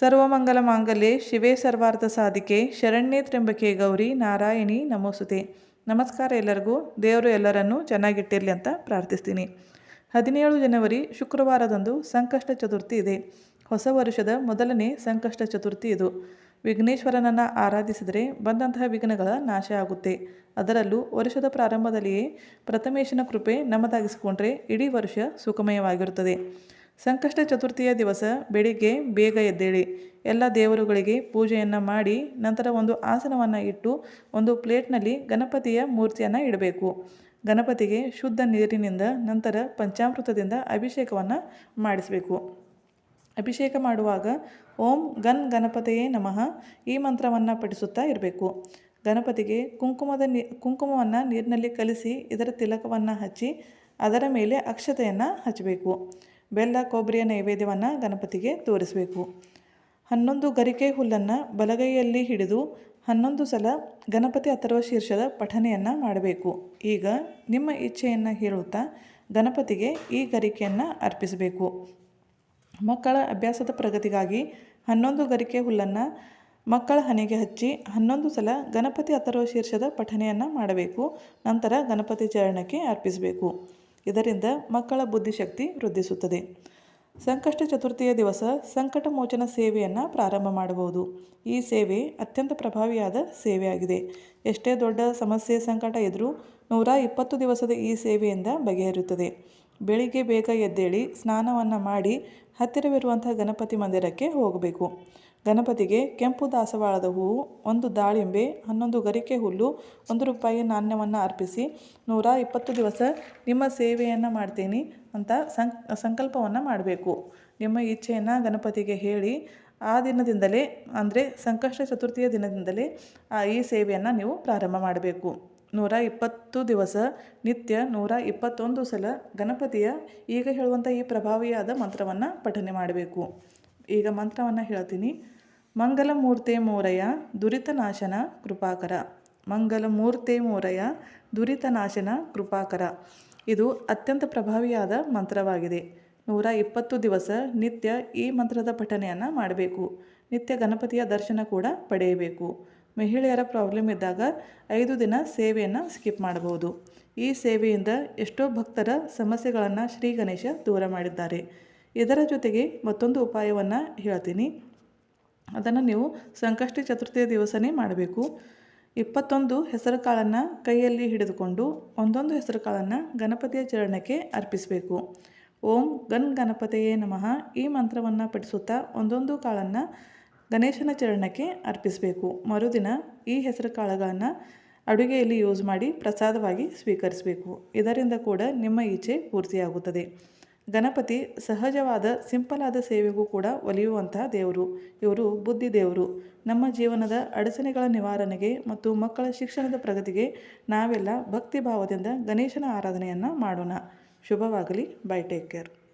ಸರ್ವಮಂಗಲ ಮಾಂಗಲ್ಯೆ ಶಿವೇ ಸರ್ವಾರ್ಥ ಸಾಧಿಕೆ ಶರಣ್ಯೇ ತ್ರ್ಯಂಬಕೆ ಗೌರಿ ನಾರಾಯಣಿ ನಮೋಸುತೆ. ನಮಸ್ಕಾರ ಎಲ್ಲರಿಗೂ. ದೇವರು ಎಲ್ಲರನ್ನೂ ಚೆನ್ನಾಗಿಟ್ಟಿರಲಿ ಅಂತ ಪ್ರಾರ್ಥಿಸ್ತೀನಿ. ಹದಿನೇಳು ಜನವರಿ ಶುಕ್ರವಾರದಂದು ಸಂಕಷ್ಟ ಚತುರ್ಥಿ ಇದೆ. ಹೊಸ ವರ್ಷದ ಮೊದಲನೇ ಸಂಕಷ್ಟ ಚತುರ್ಥಿ ಇದು. ವಿಘ್ನೇಶ್ವರನನ್ನು ಆರಾಧಿಸಿದರೆ ಬಂದಂತಹ ವಿಘ್ನಗಳ ನಾಶ ಆಗುತ್ತೆ. ಅದರಲ್ಲೂ ವರ್ಷದ ಪ್ರಾರಂಭದಲ್ಲಿಯೇ ಪ್ರಥಮೇಶನ ಕೃಪೆ ನಮ್ಮದಾಗಿಸಿಕೊಂಡ್ರೆ ಇಡೀ ವರ್ಷ ಸುಖಮಯವಾಗಿರುತ್ತದೆ. ಸಂಕಷ್ಟ ಚತುರ್ಥಿಯ ದಿವಸ ಬೆಳಿಗ್ಗೆ ಬೇಗ ಎದ್ದೇಳಿ. ಎಲ್ಲ ದೇವರುಗಳಿಗೆ ಪೂಜೆಯನ್ನು ಮಾಡಿ ನಂತರ ಒಂದು ಆಸನವನ್ನು ಇಟ್ಟು ಒಂದು ಪ್ಲೇಟ್ನಲ್ಲಿ ಗಣಪತಿಯ ಮೂರ್ತಿಯನ್ನು ಇಡಬೇಕು. ಗಣಪತಿಗೆ ಶುದ್ಧ ನೀರಿನಿಂದ ನಂತರ ಪಂಚಾಮೃತದಿಂದ ಅಭಿಷೇಕವನ್ನು ಮಾಡಿಸಬೇಕು. ಅಭಿಷೇಕ ಮಾಡುವಾಗ ಓಂ ಗನ್ ಗಣಪತಿಯೇ ನಮಃ ಈ ಮಂತ್ರವನ್ನು ಪಠಿಸುತ್ತಾ ಇರಬೇಕು. ಗಣಪತಿಗೆ ಕುಂಕುಮದ ನೀ, ಕುಂಕುಮವನ್ನು ನೀರಿನಲ್ಲಿ ಕಲಿಸಿ ಇದರ ತಿಲಕವನ್ನು ಹಚ್ಚಿ ಅದರ ಮೇಲೆ ಅಕ್ಷತೆಯನ್ನು ಹಚ್ಚಬೇಕು. ಬೆಲ್ಲ ಕೊಬ್ಬರಿಯ ನೈವೇದ್ಯವನ್ನು ಗಣಪತಿಗೆ ತೋರಿಸಬೇಕು. ಹನ್ನೊಂದು ಗರಿಕೆ ಹುಲ್ಲನ್ನು ಬಲಗೈಯಲ್ಲಿ ಹಿಡಿದು ಹನ್ನೊಂದು ಸಲ ಗಣಪತಿ ಅಥರ್ವ ಶೀರ್ಷದ ಪಠನೆಯನ್ನು ಮಾಡಬೇಕು. ಈಗ ನಿಮ್ಮ ಇಚ್ಛೆಯನ್ನು ಹೇಳುತ್ತಾ ಗಣಪತಿಗೆ ಈ ಗರಿಕೆಯನ್ನು ಅರ್ಪಿಸಬೇಕು. ಮಕ್ಕಳ ಅಭ್ಯಾಸದ ಪ್ರಗತಿಗಾಗಿ ಹನ್ನೊಂದು ಗರಿಕೆ ಹುಲ್ಲನ್ನು ಮಕ್ಕಳ ಹಣೆಗೆ ಹಚ್ಚಿ ಹನ್ನೊಂದು ಸಲ ಗಣಪತಿ ಅಥರ್ವ ಶೀರ್ಷದ ಪಠನೆಯನ್ನು ಮಾಡಬೇಕು. ನಂತರ ಗಣಪತಿ ಚರಣಕ್ಕೆ ಅರ್ಪಿಸಬೇಕು. ಇದರಿಂದ ಮಕ್ಕಳ ಬುದ್ಧಿಶಕ್ತಿ ವೃದ್ಧಿಸುತ್ತದೆ. ಸಂಕಷ್ಟ ಚತುರ್ಥಿಯ ದಿವಸ ಸಂಕಟ ಮೋಚನ ಸೇವೆಯನ್ನು ಪ್ರಾರಂಭ ಮಾಡಬಹುದು. ಈ ಸೇವೆ ಅತ್ಯಂತ ಪ್ರಭಾವಿಯಾದ ಸೇವೆಯಾಗಿದೆ. ಎಷ್ಟೇ ದೊಡ್ಡ ಸಮಸ್ಯೆ ಸಂಕಟ ಇದ್ದರೂ ನೂರ ಇಪ್ಪತ್ತು ದಿವಸದ ಈ ಸೇವೆಯಿಂದ ಬಗೆಹರಿಯುತ್ತದೆ. ಬೆಳಿಗ್ಗೆ ಬೇಗ ಎದ್ದೇಳಿ ಸ್ನಾನವನ್ನು ಮಾಡಿ ಹತ್ತಿರವಿರುವಂತಹ ಗಣಪತಿ ಮಂದಿರಕ್ಕೆ ಹೋಗಬೇಕು. ಗಣಪತಿಗೆ ಕೆಂಪು ದಾಸವಾಳದ ಹೂವು, ಒಂದು ದಾಳಿಂಬೆ, ಹನ್ನೊಂದು ಗರಿಕೆ ಹುಲ್ಲು, ಒಂದು ರೂಪಾಯಿ ನಾಣ್ಯವನ್ನು ಅರ್ಪಿಸಿ, ನೂರ ಇಪ್ಪತ್ತು ದಿವಸ ನಿಮ್ಮ ಸೇವೆಯನ್ನು ಮಾಡ್ತೀನಿ ಅಂತ ಸಂ ಸಂಕಲ್ಪವನ್ನು ಮಾಡಬೇಕು. ನಿಮ್ಮ ಇಚ್ಛೆಯನ್ನು ಗಣಪತಿಗೆ ಹೇಳಿ, ಆ ದಿನದಿಂದಲೇ, ಅಂದರೆ ಸಂಕಷ್ಟ ಚತುರ್ಥಿಯ ದಿನದಿಂದಲೇ ಈ ಸೇವೆಯನ್ನು ನೀವು ಪ್ರಾರಂಭ ಮಾಡಬೇಕು. ನೂರ ಇಪ್ಪತ್ತು ದಿವಸ ನಿತ್ಯ ನೂರ ಇಪ್ಪತ್ತೊಂದು ಸಲ ಗಣಪತಿಯ ಈಗ ಹೇಳುವಂಥ ಈ ಪ್ರಭಾವಿಯಾದ ಮಂತ್ರವನ್ನು ಪಠನೆ ಮಾಡಬೇಕು. ಈಗ ಮಂತ್ರವನ್ನು ಹೇಳ್ತೀನಿ. ಮಂಗಲಮೂರ್ತೆ ಮೋರಯ ದುರಿತನಾಶನ ಕೃಪಾಕರ. ಮಂಗಲಮೂರ್ತೆ ಮೋರಯ ದುರಿತನಾಶನ ಕೃಪಾಕರ. ಇದು ಅತ್ಯಂತ ಪ್ರಭಾವಿಯಾದ ಮಂತ್ರವಾಗಿದೆ. ನೂರ ಇಪ್ಪತ್ತು ದಿವಸ ನಿತ್ಯ ಈ ಮಂತ್ರದ ಪಠನೆಯನ್ನು ಮಾಡಬೇಕು. ನಿತ್ಯ ಗಣಪತಿಯ ದರ್ಶನ ಕೂಡ ಪಡೆಯಬೇಕು. ಮಹಿಳೆಯರ ಪ್ರಾಬ್ಲಮ್ ಇದ್ದಾಗ ಐದು ದಿನ ಸೇವೆಯನ್ನು ಸ್ಕಿಪ್ ಮಾಡಬಹುದು. ಈ ಸೇವೆಯಿಂದ ಎಷ್ಟೋ ಭಕ್ತರ ಸಮಸ್ಯೆಗಳನ್ನು ಶ್ರೀ ಗಣೇಶ ದೂರ ಮಾಡಿದ್ದಾರೆ. ಇದರ ಜೊತೆಗೆ ಮತ್ತೊಂದು ಉಪಾಯವನ್ನು ಹೇಳ್ತೀನಿ. ಅದನ್ನು ನೀವು ಸಂಕಷ್ಟಿ ಚತುರ್ಥಿಯ ದಿವಸನೇ ಮಾಡಬೇಕು. ಇಪ್ಪತ್ತೊಂದು ಹೆಸರು ಕಾಳನ್ನು ಕೈಯಲ್ಲಿ ಹಿಡಿದುಕೊಂಡು ಒಂದೊಂದು ಹೆಸರು ಕಾಳನ್ನು ಗಣಪತಿಯ ಚರಣಕ್ಕೆ ಅರ್ಪಿಸಬೇಕು. ಓಂ ಗನ್ ಗಣಪತಿಯೇ ನಮಃ ಈ ಮಂತ್ರವನ್ನು ಪಠಿಸುತ್ತಾ ಒಂದೊಂದು ಕಾಳನ್ನು ಗಣೇಶನ ಚರಣಕ್ಕೆ ಅರ್ಪಿಸಬೇಕು. ಮರುದಿನ ಈ ಹೆಸರು ಕಾಳುಗಳನ್ನು ಅಡುಗೆಯಲ್ಲಿ ಯೂಸ್ ಮಾಡಿ ಪ್ರಸಾದವಾಗಿ ಸ್ವೀಕರಿಸಬೇಕು. ಇದರಿಂದ ಕೂಡ ನಿಮ್ಮ ಈಚೆ ಪೂರ್ತಿಯಾಗುತ್ತದೆ. ಗಣಪತಿ ಸಹಜವಾದ ಸಿಂಪಲ್ ಆದ ಸೇವೆಗೂ ಕೂಡ ಒಲಿಯುವಂತಹ ದೇವರು. ಇವರು ಬುದ್ಧಿ ದೇವರು. ನಮ್ಮ ಜೀವನದ ಅಡಚಣೆಗಳ ನಿವಾರಣೆಗೆ ಮತ್ತು ಮಕ್ಕಳ ಶಿಕ್ಷಣದ ಪ್ರಗತಿಗೆ ನಾವೆಲ್ಲ ಭಕ್ತಿ ಭಾವದಿಂದ ಗಣೇಶನ ಆರಾಧನೆಯನ್ನು ಮಾಡೋಣ. ಶುಭವಾಗಲಿ. Bye take care.